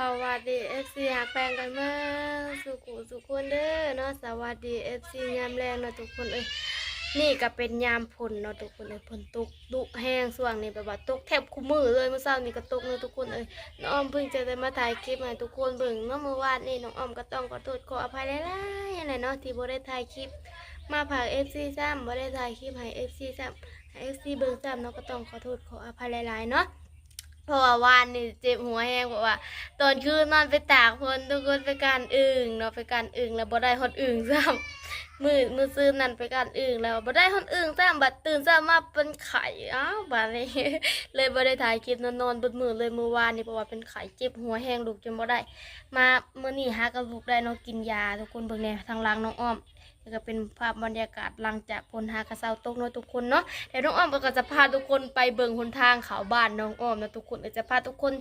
สวัสดีเอฟซีหักแปลงกันมาสุขุสุขคนเด้อเนาะสวัสดีเอฟซียามแรงเนาะทุกคนเอ้ยนี่ก็เป็นยามฝนเนาะทุกคนเอ้ยฝนตกดุแห้งส่วงนี้แบบว่าตกแทบคุมือเลยเมื่อเช้านี่ก็ตกเนาะทุกคนเอ้ยน้องอ้อมเพิ่งจะได้มาถ่ายคลิปให้ทุกคนเบิ่งเนาะเมื่อวานนี่น้องอ้อมก็ต้องขอโทษขออภัยหลายๆอะไรเนาะที่บ่ได้ถ่ายคลิป มาผ่ากเอฟซีซ้ำบ่ได้ถ่ายคลิปให้เอฟซีซ้ำให้เอฟซีเบิ่งซ้ำเนาะก็ต้องขอโทษขออภัยหลายๆเนาะ เพราะว่าวานนี่เจ็บหัวแห้งเพราะว่า ตอนคืนนอนไปตากฝนทุกคนไปการอึ่งเนาะไปการอึ่งแล้วบ่ได้ฮอดอึ่งซ้ำมือมือซื้อนั่นไปการอึ่งแล้วบ่ได้ฮอดอึ่งซ้ำบัดตื่นซ้ำมาเป็นไข่อ้าวบัดนี้เลยบ่ได้ถ่ายคลิปนอนนอนบดมือเลยมื้อวานนี่เพราะว่าเป็นไข่เจ็บหัวแห้งลูกจนบ่ได้ มามื้อนี้หากระลูกได้เนาะกินยาทุกคนเบิ่งแน่ทางล่างน้องอ้อม นี่ก็เป็นภาพบรรยากาศหลังจากพลหากระเซาตกเนาะทุกคนเนาะเดี๋ยวน้องอ้อมก็จะพาทุกคนไปเบิ่งหนทางเขาบ้านน้องอ้อมนะทุกคนเดี๋ยวจะพาทุกคน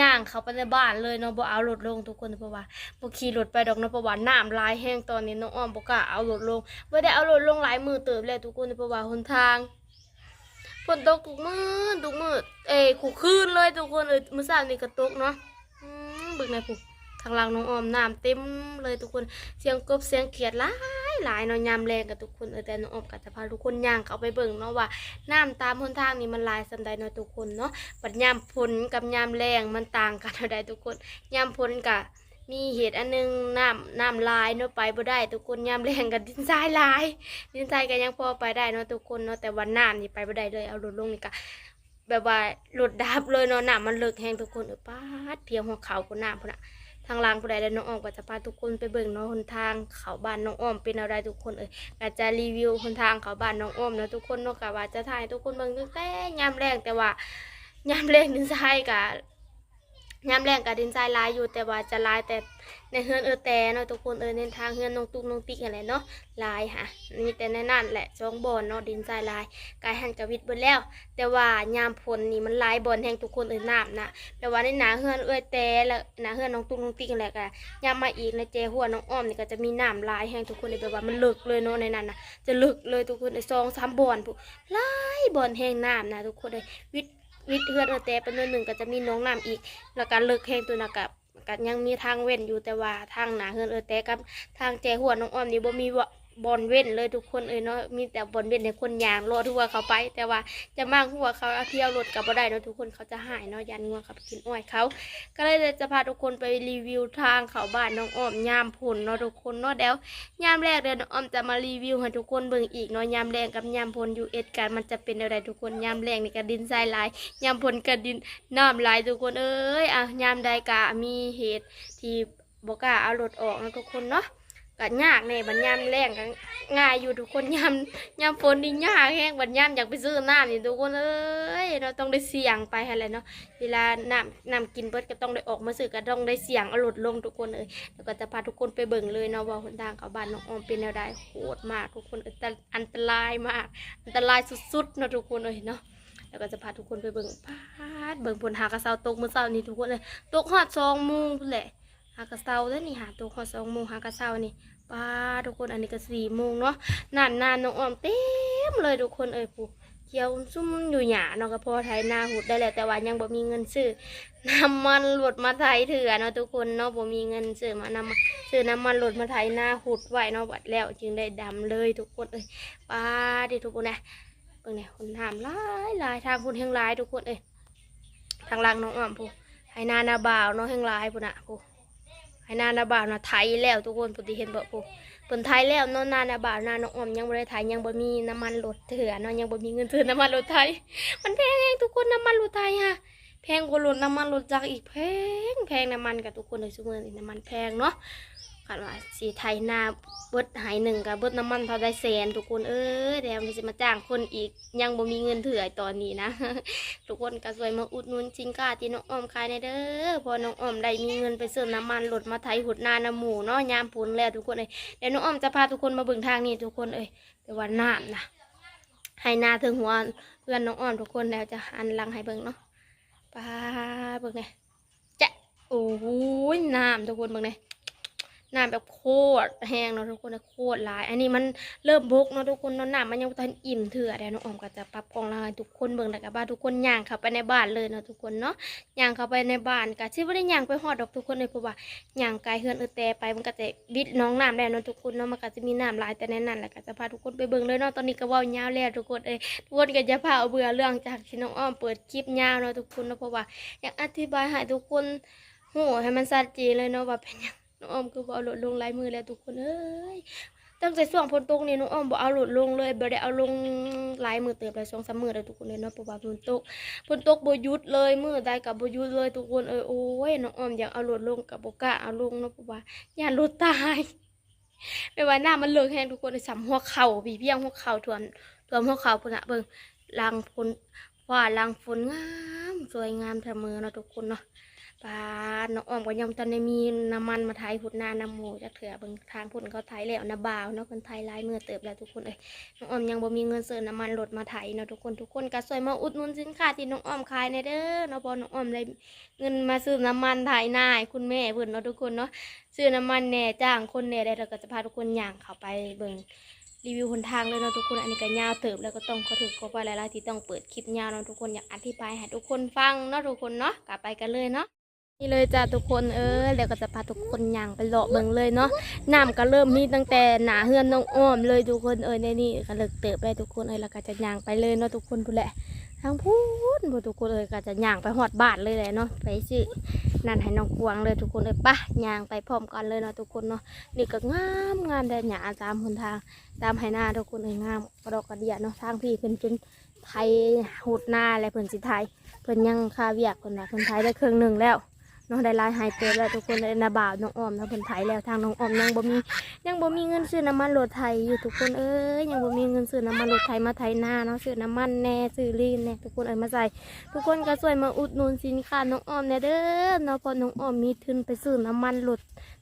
ย่างเขาไปในบ้านเลยเนาะบ่เอารถลงทุกคนเพราะว่าบ่ขี่รถไปดอกเนาะเพราะว่าน้ำลายแห้งตอนนี้น้องอ้อมบ่กล้าเอารถลงบ่ได้เอารถลงหลายมือเติบแล้วทุกคนเพราะว่าหนทางฝนตกทุกมือทุกมือเอ้ขู่คืนเลยทุกคนเอ้ยมื้อเช้านี่ก็ตกเนาะบิ่งในผู้ทางล่างน้องอ้อมน้ำเต็มเลยทุกคนเสียงกบเสียงเขียดหลาย หลายเนาะยามแรงกับทุกคนเออแต่น้องออมก็จะพาทุกคนย่างเขาไปเบิ่งเนาะว่าน้ำตามหนทางนี่มันลายสำใดเนาะทุกคนเนาะปัดยามฝนกับยามแรงมันต่างกันเท่าใดทุกคนยามฝนกะมีเหตุอันหนึงน้ำน้ำลายเนาะไปบ่ได้ทุกคนยามแรงกับดินทรายลาย ดินทรายก็ยังพอไปได้เนาะทุกคนเนาะแต่วันน้ำนี่ไปบ่ได้เลยเอารถลงนี่กะแบบว่าหลุดดับเลยเนาะน้ำมันเลิกแห้งทุกคนเออป้าดเพียงหัวเขาพุ่นน้ำพุ่นน่ะ ทางล่างผู้ใดและน้องอ้อมก็จะพาทุกคนไปเบิ่งเนาะหนทางเขาบ้านน้องอ้อมเป็นอะไรทุกคนเอ่ยก็จะรีวิวหนทางเขาบ้านน้องอ้อมนะทุกคนเนาะก็ว่าจะถ่ายทุกคนเบิ่งตั้งแต่ยามแรงแต่ว่ายามแรงนี่ใช่กะ ยามแรงกับดินทรายลายอยู่แต่ว่าจะลายแต่ในเฮือนเออแต่เนาะทุกคนเออในทางเฮือนน้องตุกน้องติกอะไรเนาะลายค่ะมีแต่ในนั่นแหละช่องบอนเนาะดินทรายลายกายหันกับวิทย์เบิดแล้ว แต่ว่ายามฝนนี่มันลายบอนแห่งทุกคนเออน้ำนะแต่ว่าในหนาเฮือนเอ้ยแต่และหนาเฮือนน้องตุ้งน้องติ๊กนั่นแหละก็ยามมาอีกในเจหัวน้องอ้อมนี่ก็จะมีน้ำลายแห้งทุกคนเลยแบบว่ามันลึกเลยเนาะในนั้นนะจะลึกเลยทุกคนในซองสามบอนผู้ลายบอนแห้งน้ำนะทุกคนเลยวิทย์ วิทย์เฮือนเอ้ยแต่เป็นตัวหนึ่งก็จะมีน้องน้ำอีก แล้วก็ลึกแห้งตัวนะกับก็ยังมีทางเว้นอยู่แต่ว่าทางหนาเฮือนเอ้ยแต่กับทางเจหัวน้องอ้อมนี่บ่มีวะ บอนเว้นเลยทุกคนเอ้ยเนาะมีแต่บอนเว้นในคนยางรอทั่วเขาไป แต่ว่าจะมากหัวเขาเอาเที่ยวรถกลับมาได้เนาะทุกคนเขาจะหายเนาะยันงัวขับกินอ้อยเขา ก็เลยจะพาทุกคนไปรีวิวทางเขาบ้านน้องอ้อมยามผลเนาะทุกคนเนาะเดี๋ยวยามแรกเดี๋ยวน้องอ้อมจะมารีวิวให้ทุกคนเบิ่งอีกเนาะยามแรงกับยามพลยูเอสกันมันจะเป็นอะไรทุกคนยามแรงนี่ก็ดินทรายหลายยามพลก็ดินน้ำหลายทุกคนเอ้ยอะยามใดกะมีเหตุที่บอกล้าเอารถออกเนาะทุกคนเนาะ ก็ยากในบัดยามแรงก็ง่ายอยู่ทุกคนยามยามฝนนี่ยากแห้งบัดยามอยากไปซื้อน้ำนี่ทุกคนเอ้ยเราต้องได้เสี่ยงไปอะไรเนาะเวลาน้ำน้ำกินเบิดก็ต้องได้ออกมาซื้อก็ต้องได้เสี่ยงเอาลดลงทุกคนเอ้ยแล้วก็จะพาทุกคนไปเบิ่งเลยเนาะว่าหนทางเขาบ้านน้องออมเป็นแนวใดโหดมากทุกคนอันตรอันตรายมากอันตรายสุดๆเนาะทุกคนเอ้ยเนาะแล้วก็จะพาทุกคนไปเบิ่งพาดเบิ่งผลหากระเซาตกมื้อเช้านี่ทุกคนเลยตกฮอดสองมงพุ่นแหละ หากระเซาเด้อนี่หาตกฮอสองโมงหากระเซานี่ป้าทุกคนอันนี้ก็สี่โมงเนาะนานนานน้องอ้อมเต็มเลยทุกคนเอ้ยผู้เขียวซุ่มอยู่หยาเนาะก็พอไทยนาหุดได้แหละแต่ว่ายังบ่มีเงินซื้อน้ำมันหลดมาไทยเถื่อเนาะทุกคนเนาะบ่มีเงินซื้อมานำซื้อน้ำมันหลดมาไทยนาหุดไว้เนาะบัดแล้ว จึงได้ดำเลยทุกคนเอ้ยป้าดิทุกคนนะเบิ่งเนี่ยคนถามหลายหลายทางคุณแห่งหลายทุกคนเอ้ยทางหลังน้องอ้อมผู้ไห้นานาบ่าวเนาะแห่งหลายผู้น่ะผู้ ให้นานาบ่าวนะไทยแล้วทุกคนปฏิเห็นบ่ปุ๊เปิ่นไทยแล้วเนาะนานาบ่าวนาน้องออมยังบ่ได้ไทยยังบ่มีน้ำมันรถเถื่อเนาะยังบ่มีเงินซื้อน้ำมันรถไทย มันแพงเองทุกคนน้ำมันรถไทยฮะแพงกว่ารถน้ำมันรถจักรอีกแพงแพงน้ำมันกับทุกคนเลยซุมื้อนี้น้ำมันแพงเนาะ คันว่าสีไทยนาเบิดหายหนึ่งกับเบิดน้ำมันเท่าได้แสนทุกคนเอ้ยแล้วมันสิมาจ้างคนอีกยังบ่มีเงินเถื่อตอนนี้นะ ทุกคนก็สวยมาอุดหนุนจิงก้าที่น้องอ้อมขายในเด้อพอน้องอ้อมได้มีเงินไปซื้อน้ำมันรถมาไถหุดนาน้ำหมูเนาะยามผลแล้วทุกคนเอ้ยเดี๋ยวน้องอ้อมจะพาทุกคนมาเบิ่งทางนี้ทุกคนเอ้ยไปวันน้ำนะให้นาถึงหัวเพื่อนน้องอ้อมทุกคนแล้วจะหันลังให้เบิ่งเนาะป้าเบิ่งเนี่ยจะโอ้ยน้ำทุกคนเบิ่งเนี่ย น้ำแบบโคตรแห้งเนาะทุกคนนะโคตรหลาย อันนี้มันเริ่มบกเนาะทุกคนเนาะน้ำมันยังทันอิ่มเถื่อแต่น้องออมก็จะปรับกองละทุกคนเบิ่งแล้วก็บ้านทุกคนย่างเข้าไปในบ้านเลยเนาะทุกคนเนาะย่างเข้าไปในบ้านก็สิบ่ได้ย่างไปฮอดดอกทุกคนเลยเพราะว่าย่างไกลเฮือนเออแต่ไปมันก็จะวิดน้องน้ำได้เนาะทุกคนเนาะมันก็จะมีน้ำลายแต่ในนั้นแหละก็จะพาทุกคนไปเบิ่งเลยเนาะตอนนี้ก็ว้ายาวแล้วทุกคนเอ้ยทุกคนก็จะพาเอาเบื่อเรื่องจากที่น้องอ้อมเปิดคลิปยาวเนาะทุกคนเนาะเพราะว่าอยากอธิบายให้ทุกคนฮู้ให้มันชัดเจนเลยเนาะว่าเป็นยัง น้องอ้อมคือบ่เอาหลดลงลายมือแล้วทุกคนเอ้ยตั้งแต่ช่วงฝนตกนี่น้องอ้อมบ่เอาหลดลงเลยบ่ได้เอาลงลายมือเติบเลยสองสามมือเลยทุกคนเลยเนาะเพราะว่าฝนตกฝนตกบ่หยุดเลยมือใดกับบ่หยุดเลยทุกคนเอ้ยโอ้ยน้องอ้อมอยากเอาหลดลงกับบ่กล้าเอาลงเนาะเพราะว่าย่านหลดตายไม่ว่าหน้ามันเลิกแห้งทุกคนเลยสำหัวเข่าพี่เพียงหัวเข่าท่วมท่วมหัวเข่าพุ่นน่ะเบิ่งลางฝนว่าลางฝนงามสวยงามเสมอเนาะทุกคนเนาะ ปลาน้องอ้อมก็ยังตอนนี้มีน้ำมันมาไทยพุดนาน้ำหมูจากเถื่อเบางทางพุ่นเขาไทยแล้วนะบ่าวเนาะคนไทยลายเมื่อเติบแล้วทุกคนเอ้ยน้องอ้อมยังบ่มีเงินเสิร์น้ำมันรถมาไทยเนาะทุกคนทุกคนก็ช่วยมาอุดหนุนสินค้าที่น้องอ้อมขายในเด้อเนาะพอน้องอ้อมได้เงินมาซื้อน้ำมันไทยนาให้คุณแม่เพิ่นเนาะทุกคนเนาะซื้อน้ำมันแหน่จ้างคนแหน่ได้เราก็จะพาทุกคนย่างเข้าไปเบิ่งรีวิวหนทางเลยเนาะทุกคนอันนี้ก็ยาวเติบแล้วก็ต้องขอถูกขอไปหลายๆที่ต้องเปิดคลิปยาวเนาะทุกคนอยากอธิบายให้ทุกคนฟังเนาะทุกคนเนาะกลับไปกันเลยเนาะ นี่เลยจ้าทุกคนเออเดี๋ยวก็จะพาทุกคนย่างไปเลาะเบิ่งเลยเนาะน้ำก็เริ่มมีตั้งแต่หนาเฮือนน้องอ้อมเลยทุกคนเออในนี่ก็เลิกเติบไปทุกคนเออแล้วก็จะย่างไปเลยเนาะทุกคนพูดแหละทางพูนพูดทุกคนเออก็จะย่างไปหอดบานเลยแหละเนาะไปสินั่นให้น้องกวางเลยทุกคนเออปะย่างไปพร้อมกันเลยเนาะทุกคนเนาะนี่ก็งามงามแต่หยาตามหนทางตามไหนาทุกคนเอองามกระดกกระเดียเนาะทางพี่เพิ่นจนไทยหุดหน้าอะไรเพิ่นสิไทยเพิ่นยังคาเวียกคนนะเพิ่นไทยได้ครึ่งหนึ่งแล้ว น้องได้ลายหายเติบแล้วทุกคนเลยนาบ่าวน้องออมน้องเพิ่นไถแล้วทางน้องออมยังบ่มียังบ่มีเงินซื้อน้ำมันรถไถอยู่ทุกคนเอ้ยยังบ่มีเงินซื้อน้ำมันรถไถมาไถหน้าเนาะซื้อน้ำมันแน่ซื้อลีนแน่ทุกคนเอามาใส่ทุกคนก็ช่วยมาอุดหนุนสินค้าน้องออมแน่เด้อเนาะพราะน้องออมมีทุนไปซื้อน้ำมันรถ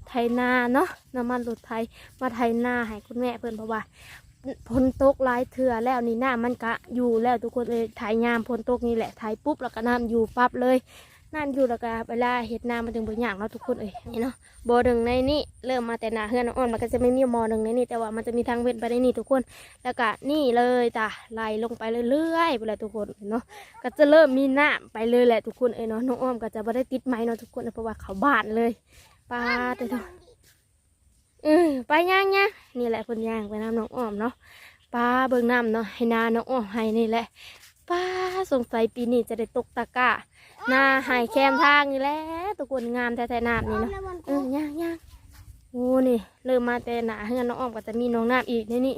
ไถนาเนาะน้ำมันรถไถมาไถนาให้คุณแม่เพิ่นเพราะว่าฝนตกหลายเถื่อแล้วนี่น้ามันก็อยู่แล้วทุกคนเลยไถยามฝนตกนี่แหละไถปุ๊บแล้วก็น้ำอยู่ปั๊บเลย นั่นอยู่แล้วก็เวลาเห็ดนามันถึงบ่อย่างเนาทุกคนเอ้ยนี่เนาะบ่อหนึ่งในนี่เริ่มมาแต่นาเฮือนน้องอ้อนมันก็จะไม่มีมอหนึ่งในนี่แต่ว่ามันจะมีทางเว้นไปในนี่ทุกคน แล้วก็นี่เลยจ้ะไล่ลงไปเรื่อยๆไปเลยทุกคนเนาะก็จะเริ่มมีน้ำไปเลยแหละทุกคนเอ้ยเนาะน้องอ้อมก็จะบ่ได้ติดไม้เนาะทุกคนเพราะว่าเขาบานเลยปลาแต่ทุกเออไปย่างย่างนี่แหละคนย่างไปน้ำน้องอ้อมเนาะปลาเบิ่งน้ำเนาะให้นาน้องอ้อมให้นี่แหละป้าสงสัยปีนี้จะได้ตกตะกร้า หน้าหายแคมทางนี่แหละทุกคนงามแท้ๆน้ำนี่เนาะเออย่างย่างโอ้นี่เริ่มมาแต่หนาเฮือนน้องอ้อมก็จะมีน้องน้ำอีกในนี่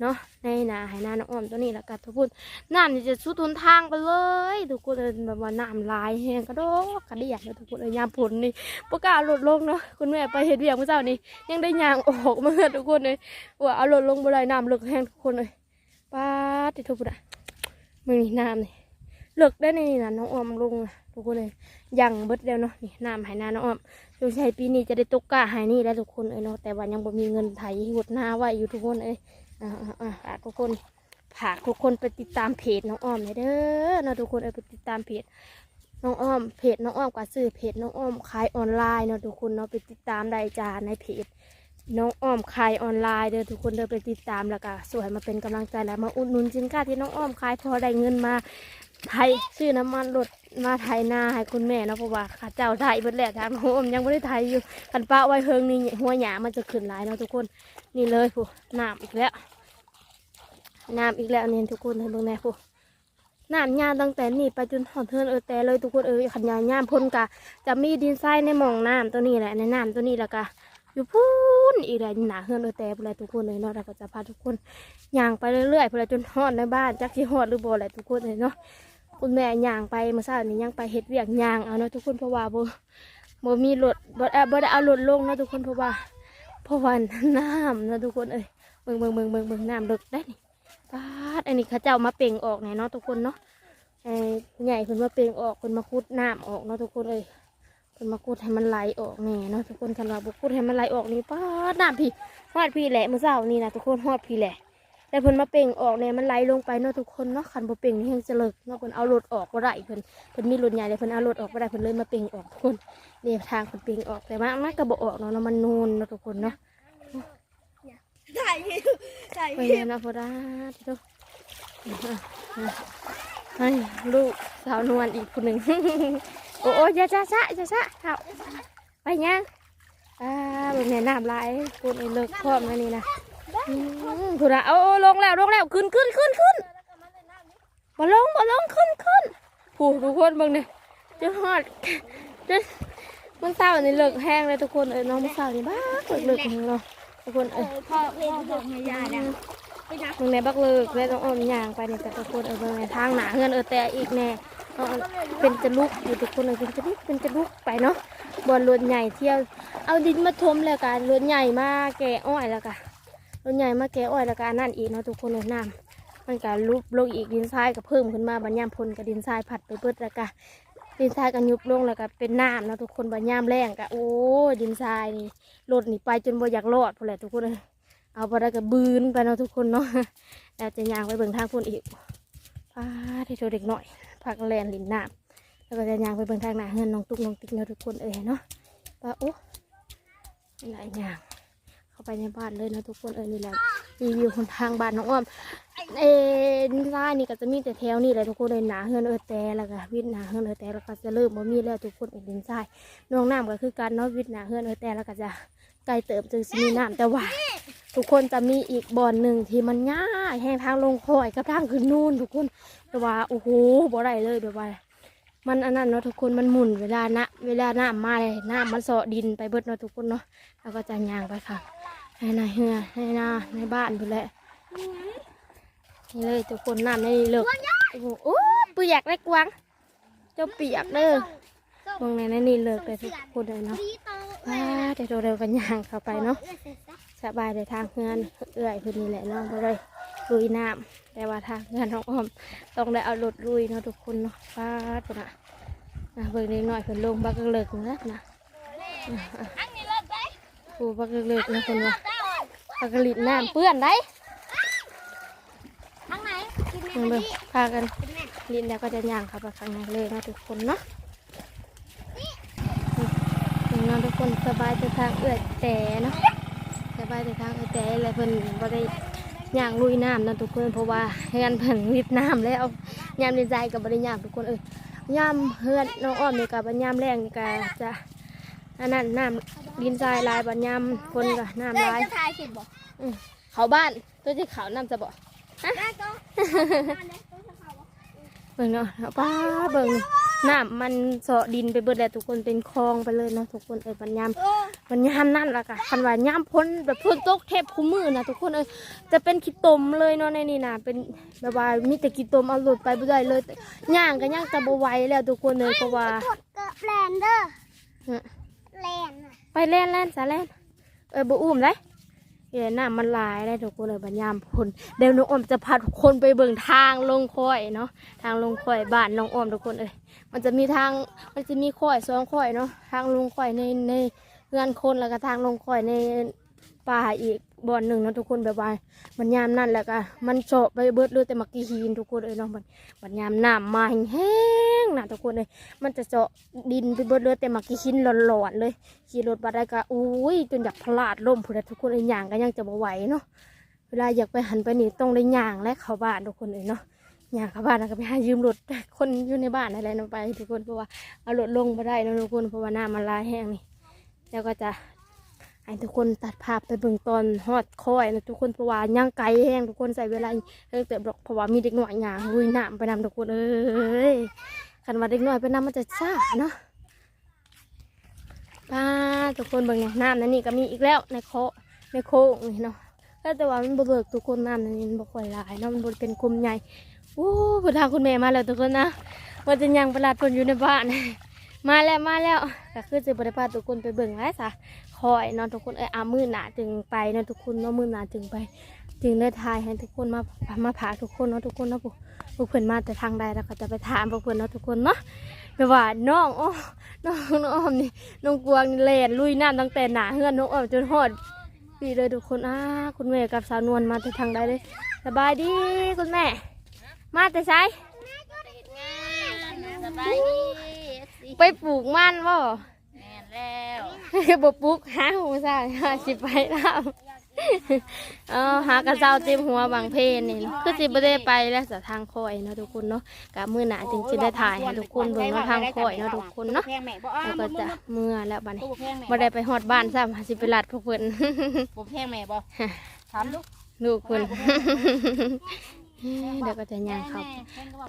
เนาะในหนาหายหน้าน้องอ้อมตัวนี้แล้วก็ทุกคนน้ำนี่จะสุดทนทางไปเลยทุกคนเลยแบบว่าน้ำลายแห้งกระโดกกระเดียดเลยทุกคนเลยยามผลนี่ปกล้าลดลงเนาะคุณแม่ไปเห็ดเบียงเมื่อเช้านี้ยังได้ยางออกมาทุกคนเลยว่าเอาลดลงบ่ได้น้ำเลิกแห้งทุกคนเลยป้าดติดทุกคนอะไม่มีน้ำนี่ เลิกได้ในนี่นะน้องออมลงนะทุกคนเลยยังเบิดแล้วเนาะนี่น้ำหายนาน้องออมสงสัยปีนี้จะได้ตกกะหายนี่แล้วทุกคนเอ้ยเนาะแต่ว่ายังบ่มีเงินไถหดหน้าไว้อยู่ทุกคนเอ้ยอ่าอ่าฝากทุกคนฝากทุกคนไปติดตามเพจน้องออมเลยเด้อเนาะทุกคนเอ้ยไปติดตามเพจน้องอ้อมเพจน้องอ้อมกับซื้อเพจน้องอ้อมขายออนไลน์เนาะทุกคนเนาะไปติดตามได้จ้าในเพจน้องอ้อมขายออนไลน์เด้อทุกคนเด้อไปติดตามแล้วก็สวยมาเป็นกำลังใจแล้วมาอุดหนุนสินค้าที่น้องอ้อมขายพอได้เงินมา ไทยซื้อน้ำมันรถมาไทยนาให้คุณแม่เนาะเพราะว่าข้าเจ้าไทยเบิดแหล้วทางโฮมยังไม่ได้ไทยอยู่คันป้าไว้เฮิงนี่หัวหยามันจะขึ้นหลายเนาะทุกคนนี่เลยผู้น้ำอีกแล้วน้ำอีกแล้วเนี่ยทุกคนเห็นตรงไหนผู้น้ำยาตั้งแต่นี่ไปจนหอดเทินเออแต่เลยทุกคนเออขันยาย่ามพ่นกะ จะมีดินทรายในหมองน้ำตัวนี้แหละในน้ำตัวนี้แล้วก็อยู่พูนอีกแล้วหนาเฮือนเออแต่อะไรทุกคนเลยเนาะเราก็จะพาทุกคนย่างไปเรื่อยๆเพื่อจนหอดในบ้านจักที่หอดหรือบ่แหละทุกคนเลยเนาะ คุณแม่ย่างไปเมื่อเช้านี้ย่างไปเฮ็ดเวียกย่างเอาเนาะทุกคนเพราะว่าบ่บ่มีรถบ่เออบ่ได้เอารถลงเนาะทุกคนเพราะว่าเพราะว่าน้ำเนาะทุกคนเอ้ยเบิ่งเบิ่งเบิ่งเบิ่งเบิ่งน้ำเลิกได้นี่ปาดอันนี้เขาเจ้ามาเป่งออกแน่เนาะทุกคนเนาะไอ้ใหญ่เพิ่นมาเป่งออกเพิ่นมาขุดน้ำออกเนาะทุกคนเอ้ยเพิ่นมาขุดให้มันไหลออกแน่เนาะทุกคนคันว่าบ่ขุดให้มันไหลออกนี่ปาดน้ำพี่ฮอดพี่แหละเมื่อเช้านี่นะทุกคนฮอดพี่แหละ แต่เพิ่นมาเป่งออกเนี่ยมันไหลลงไปเนาะทุกคนเนาะคันบ่เป่งนี่ยังจะเลิกเนาะเพิ่นเอารถออกบ่ได้เพิ่นเพิ่นมีรถใหญ่เลยเพิ่นเอารถออกบ่ได้เพิ่นเลยมาเป่งออกทุกคนนี่ทางเพิ่นเป่งออกแต่ว่ามันก็บ่ออกเนาะแล้วมันนูนเนาะทุกคนเนาะถ่ายวิวถ่ายไปวิวนะพอดาทุกให้ลูกสาวนวลอีกคนหนึ่งโอ้โอ้ยอย่าจ้าจ้าอย่าจ้าครับไปยังอ่าบนเนี่ยน้ำลายคนเลิกพร้อมแล้วนี่นะ อืมพูดนะเอาเอาลงแล้วลงแล้วขึ้นขึ้นขึ้นขึ้นมาลงมาลงขึ้นขึ้นผู้ทุกคนเบิ่งเนี่ยจะฮอดจะมันเศร้านี่เลิกแห้งเลยทุกคนเอ้ยน้องมันเศร้านี่บ้าเลิกเลิกแห้งเนาะทุกคนเอ้ยพ่อพ่อบอกให้ยาเนี่ยไปนะมึงในบักเลิกเลยต้องเอมยางไปเนี่ยแต่ทุกคนเออเบิ่งในทางหนาเฮือนเออแต่อีกแน่เอาเป็นจะลุกอยู่ทุกคนเออเป็นจะลุกเป็นจะลุกไปเนาะบอลรถใหญ่เที่ยวเอาดินมาถมแล้วกันรถใหญ่มาแก่อ้อยแล้วกัน รถใหญ่มาแก่อ้อยแล้วกันนั่นอีกเนาะทุกคนเลยน้ำมันก็ลุบลงอีกดินทรายก็เพิ่มขึ้นมาบรรยามพลกับดินทรายผัดไปเบิดแล้วกันดินทรายก็ยุบลงแล้วก็เป็นน้ำเนาะทุกคนบรรยามแรงก็โอ้ดินทรายนี่รถนี่ไปจนบ่อยากรอดพอแหละทุกคนเลยเอาไปได้กับบืนไปเนาะทุกคนเนาะแล้วจะย่างไปเบิ่งทางคนอีกป้าที่โชเด็กหน่อยพักแลนลินน้ำแล้วก็จะย่างไปเบิ่งทางหน้าเฮือนน้องตุ๊กน้องติ๊กเนาะทุกคนเอ้ยเนาะป้าโอ้หลายอย่างาไปในบ้านเลยนะทุกคนเอ้ยนี่แหละรีวิวคนทางบ้านน้องอ้อมเอ็นร้านนี่ก็จะมีแต่แถวนี่แหละทุกคนเลยหนาเฮือนเออแต่แล้วก็วิทย์หนาเฮือนเออแต่แล้วก็จะเริ่มบ่มีแล้วทุกคนเอ็นดินทรายน้องน้ำก็คือการเนาะวิทย์หนาเฮือนเออแต่แล้วก็จะไกลเติบจึงมีน้ำแต่ว่า ทุกคนจะมีอีกบ่อนหนึ่งที่มันง่ายแห้งทางลงคอยกับทางขึ้นนู่นทุกคนแต่ว่าโอ้โหบ่ได้เลยแบบว่ามันอันนั้นเนาะทุกคนมันหมุนเวลานะเวลาน้ำมาเลยน้ำมันเสาะดินไปเบิดเนาะทุกคนเนาะแล้วก็จะยางไปค่ะ ให้นาเฮือให้นาในบ้านไปแหละนี่เลยทุกคนน้ำในนี่เลิกโอ้โหโอ้เปียกเลยกวางเจ้าเปียกเด้อมองในนั้นนี่เลิกเลยทุกคนเลยเนาะว้าเดี๋ยวเร็วๆกันย่างเข้าไปเนาะสบายในทางเฮือนเอื่อยเพื่นนี่แหละเน้องบ่เลยลุยน้ำแต่ว่าทางเฮือนน้องอ้อมต้องได้เอารถลุยเนาะทุกคนเนาะฟาดพุ่นน่ะนะเบิ่งเล็กน้อยเพิ่นลงบักเลิกๆนะนะอันนี้เลิกได้ปูบักเลิกๆนะคนว่า บักกะลิดน้ำเปื้อนได้ทางไหนกินแม่เบิ่งมาเบิ่งดิพากันกินแม่ลินแล้วก็จะย่างเข้าไปข้างในเลยนะทุกคนเนาะนี่เนาะทุกคนสบายแต่ทางเอื่อยแต่เนาะสบายแต่ทางเอื่อยแต่อะไรเพิ่นบ่ได้ย่างลุยน้ำนะทุกคนเพราะว่าเฮือนเพิ่นวิดน้ำแล้วยามในใจกับบริยามทุกคนเออยามเฮือนน้องอ้อมนี่กับัยามแรงนี่ก็จะ อันนั้นน้ำดินทรายลายบัญยามคนกับน้ำเด็กลาย จะถ่ายคลิปบ่เขาบ้านตัวที่เขาน้ำจะบอกได้ก็เบิ่งเนาะป้าเบิ่งน้ำมันเสาะดินไปเบิดแล้วทุกคนเป็นคลองไปเลยเนาะทุกคนเออบัญยามโอ้มันยามนั่นละค่ะคันว่ายามพ้นแบบพ้นตกเทพคุ้มือนะทุกคนเอ้ยจะเป็นขี้ตมเลยเนาะในนี่นะเป็นแบบว่ามีแต่ขี้ตมเอาหลุดไปไม่ได้เลยแต่ย่างก็ย่างจะบไหวแล้วทุกคนเลยเพราะว่า กดเกิดแลนเดอร์ฮะแลนน่ะ ไปเล่นเล่นสาเล่นเออบ่อุ้มเลยเดี๋ยวน้ามันลายได้ทุกคนเลยบรรยามพุนเดี๋ยวน้องออมจะพาทุกคนไปเบิ่งทางลงคอยเนาะทางลงคอยบ้านน้องออมทุกคนเอ้ยมันจะมีทางมันจะมีคอยสองคอยเนาะทางลงคอยในในเงื่อนคนแล้วก็ทางลงคอยในป่าอีก บ่อนหนึ่งเนาะทุกคนแบบว่ามันยามนั่นแหละก็มันโฉบไปเบิดเลยแต่มักกี้หินทุกคนเลยเนาะมันมันยามน้ำมาแห้งๆนะทุกคนเลยมันจะเจาะดินไปเบิดเลยแต่มักกี้หินหลอนๆเลยขี่รถมาได้ก็อุ้ยจนอยากพลาดล่มพูดทุกคนเลยย่างก็ยังจะบ่ไหวเนาะเวลาอยากไปหันไปนี่ต้องได้ย่างและเข้าบ้านทุกคนเลยเนาะย่างเข้าบ้านก็ไปหายืมรถคนอยู่ในบ้านอะไรนั่นไปทุกคนเพราะว่าเอารถลงมาได้นะทุกคนเพราะว่าน้ำมันลายแห้งนี่แล้วก็จะ ให้ทุกคนตัดภาพไปเบิ่งตอนฮอดคอยนะทุกคนเพราะว่าย่างไกลแห้งทุกคนใส่เวลาเรื่องเติบดอกเพราะว่ามีเด็กหน่อยหยางลุยน้ำไปนำทุกคนเอ้ยคันว่าเด็กหน่อยไปนำมันจะช้าเนาะป้าทุกคนเบิ่งน้ำนั่นนี่ก็มีอีกแล้วในโคในโคกนี่เนาะแต่ว่ามันบ่เบิกทุกคนน้ำนั่นนี่บ่ค่อยหลายเนาะมันบ่เป็นคุมใหญ่โอ้พุทธาคุณแม่มาแล้วทุกคนนะว่าจะยังประหลาดเพิ่นอยู่ในบ้านมาแล้วมาแล้วก็คือสิบริพาทุกคนไปเบิ่งไรสะ คอยเนอนทุกคนเอ้ยอามือหนาจึงไปเนอนทุกคนเนาะมือหนาจึงไป จึงได้ทายให้ทุกคนมามาผากทุกคนเนาะทุกคนเนาะพวกพวกเพื่อนมาแต่ทางใดแล้วก็จะไปถามพวกเพื่อนเนาะทุกคนเนาะแบบว่าน้องโอ้น้องน้องอ้อมนี่น้องกวางนี่แล่นลุยน้ำตั้งแต่หนาเฮือนน้องอ้อมจนฮอดปีเลยทุกคนอ้าคุณแม่กับสาวนวลมาแต่ทางใดเลยสบายดีคุณแม่ มาแต่ไสสบายดีสิไปปลูกมันบ่ แม่นแล้วบ่ปลูกหาหูซ่าสิไปแล้วเออหากระเจ้าเต็มหัวบางเพนนี่เนาะคือสิบ่ได้ไปแล้วสะทางคอยเนาะทุกคนเนาะกะมื้อหน้าจึงสิได้ถ่ายให้ทุกคนเบิ่งว่าทางคอยเนาะทุกคนเนาะแพงแม่บ่อ้าแล้วก็จะเมื่อแล้วบัดนี้ตู้แพงแม่บ่ได้ไปฮอดบ้านซ้ำสิไปลัดพวกเพิ่นบ่แพงแม่บ่ถามลูกลูกเพิ่น เดี๋ยวก็จะย่างครับ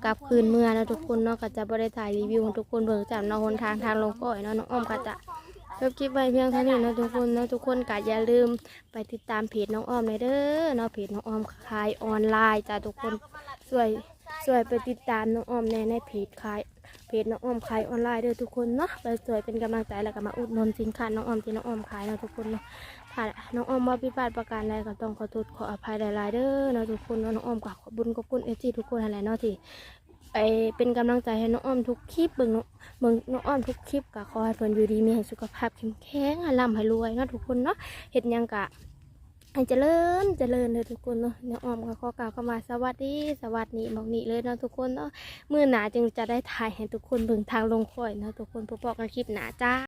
กลับคืนเมื่อแล้วทุกคนเนาะก็จะบริถ่ายรีวิวของทุกคนเบิกจากนอกหนทางทางลงก้อยเนาะน้องอ้อมก็จะจบคลิปไว้เพียงเท่านี้เนาะทุกคนเนาะทุกคนก็อย่าลืมไปติดตามเพจน้องอ้อมเลยเด้อเนาะเพจน้องอ้อมขายออนไลน์จ้าทุกคนช่วยช่วยไปติดตามน้องอ้อมในในเพจขาย เพจน้องอ้อมขายออนไลน์เด้อทุกคนเนาะไปช่วยเป็นกำลังใจแล้วก็มาอุดหนุนสินค้าน้องอ้อมที่น้องอ้อมขายเนาะทุกคนเนาะถ้าน้องอ้อมมาพิดพลาทประการใดก็ต้องขอโทษขออภัยหลายๆเด้อเนาะทุกคนเนาะน้องอ้อมก็ขอบุญขอบคุณเอจีทุกคนอะไรเนาะที่ไปเป็นกำลังใจให้น้องอ้อมทุกคลิปเบิ่งน้องเบิ่งน้องอ้อมทุกคลิปก็ขอให้เพิ่นอยู่ดีมีสุขภาพแข็งให้ร่ำให้รวยเนาะทุกคนเนาะเฮ็ดหยังกะ ให้เจริญเจริญเลยทุกคนเนาะน้องอ้อมก็ขอกล่าวเข้ามาสวัสดีสวัสดีบอกนี่เลยเนาะทุกคนเนาะมื้อหนาจึงจะได้ถ่ายให้ทุกคนเบิ่งทางลงค่อยเนาะทุกคนพบกันคลิปหนาจ้า